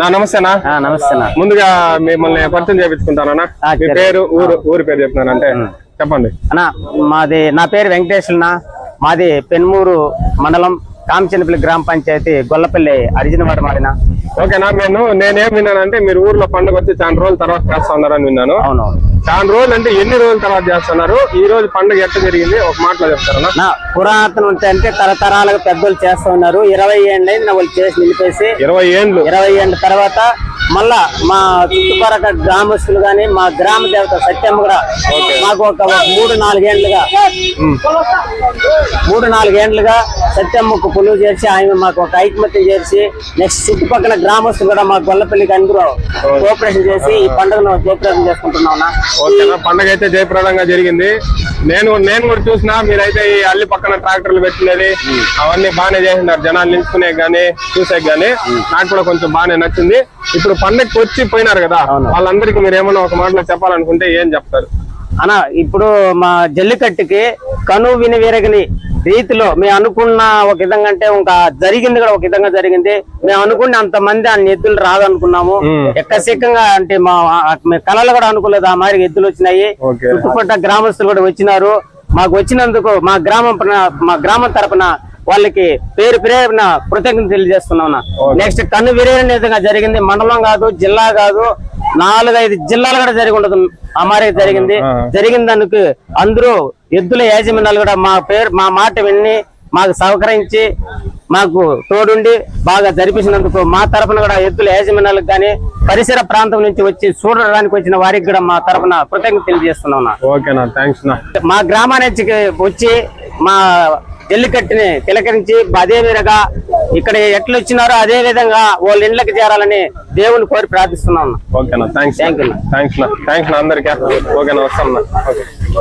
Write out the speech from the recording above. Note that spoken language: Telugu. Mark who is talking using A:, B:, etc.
A: నా నమస్తేనా
B: నమస్తే
A: ముందుగా మిమ్మల్ని పరిచయం చేపించుకుంటానా మీ. పేరు ఊరు ఊరి పేరు చెప్తున్నానంటే చెప్పండి.
B: అన్న మాది నా పేరు వెంకటేశ్వరన్న మాది పెన్మూరు మండలం కామచినపల్లి గ్రామ పంచాయతీ గొల్లపల్లి అరిజినవాడ మాడిన
A: ఓకేనా నేను నేనేం విన్నానంటే మీరు ఊర్లో పండుగ వచ్చి చాలా రోజుల తర్వాత చేస్తా ఉన్నారని విన్నాను.
B: అవునవును.
A: చాలా రోజులు అంటే ఎన్ని రోజుల తర్వాత చేస్తున్నారు? ఈ రోజు పండుగ ఎట్లా జరిగింది? ఒక మాటలో చెప్తారనా
B: నా పురాతన అంటే తరతరాలుగా పెద్దలు చేస్తూ ఉన్నారు. ఇరవై ఏళ్ళు అయింది వాళ్ళు చేసి నిలిపేసి.
A: ఇరవై ఏండ్లు
B: ఇరవై ఏళ్ళ తర్వాత మళ్ళా మా చుట్టుపక్కల గ్రామస్తులు గాని మా గ్రామ దేవత సత్యమ్మ కూడా మాకు ఒక మూడు నాలుగేండ్లుగా మూడు నాలుగేండ్లుగా సత్యమ్మకు పులువు చేసి ఆమె మాకు ఒక ఐకమత్యం చేసి నెక్స్ట్ చుట్టుపక్కల గ్రామస్తులు కూడా మా గొల్లపల్లికి అందరూ కోఆపరేషన్ చేసి ఈ పండుగను జయప్రదం చేసుకుంటున్నాం.
A: ఓకేనా పండుగ అయితే జయప్రదంగా జరిగింది. నేను నేను కూడా చూసినా మీరైతే ఈ అల్లి పక్కన ట్రాక్టర్లు పెట్టినది అవన్నీ బాగానే చేసినారు జనాలు నిలుచుకునే గానీ చూసే గానీ నాకు కూడా కొంచెం బాగానే నచ్చింది. ఇప్పుడు పండగకి వచ్చి పోయినారు కదా వాళ్ళందరికీ మీరు ఏమన్నా ఒక మాటలో చెప్పాలనుకుంటే ఏం చెప్తారు?
B: అన్న ఇప్పుడు మా జల్లికట్టుకి కను విని విరగని రీతిలో మేము అనుకున్న ఒక విధంగా అంటే ఇంకా జరిగింది కూడా ఒక విధంగా జరిగింది. మేము అనుకున్న అంత మంది ఆ ఎద్దులు రాదనుకున్నాము. ఎక్కసిక్కంగా అంటే మా కళలు కూడా అనుకోలేదు. ఆ మాదిరి ఎద్దులు వచ్చినాయి. చుట్టుపక్కల గ్రామస్తులు కూడా వచ్చినారు. మాకు వచ్చినందుకు మా గ్రామం మా గ్రామం తరపున వాళ్ళకి పేరు పేరున కృతజ్ఞత తెలియజేస్తున్నాం నెక్స్ట్ కన్ను విరేని విధంగా జరిగింది. మండలం కాదు జిల్లా కాదు నాలుగైదు జిల్లాలు కూడా జరిగి ఉండదు. ఆ మాదిరి జరిగింది.
A: ఆ.
B: జరిగిన దానికి అందరూ ఎద్దుల యాజమాన్యాలు కూడా మా పేరు మా మాట విని మాకు సహకరించి మాకు తోడుండి బాగా జరిపించినందుకు మా తరపున కూడా ఎద్దుల యాజమాన్యాలకు కానీ పరిసర ప్రాంతం నుంచి వచ్చి చూడడానికి వచ్చిన వారికి కూడా మా తరపున కృతజ్ఞత తెలియజేస్తున్నాం మా గ్రామానికి వచ్చి మా జల్లికట్టుని తిలకరించి అదే విధంగా ఇక్కడ ఎట్లా వచ్చినారో అదే విధంగా వాళ్ళ ఇళ్ళకి చేరాలని దేవుని కోరి ప్రార్థిస్తున్నాం
A: ఓకేనా? Thanks
B: Thank you.
A: థ్యాంక్స్ అందరికీ. ఓకేనా? ఓకే.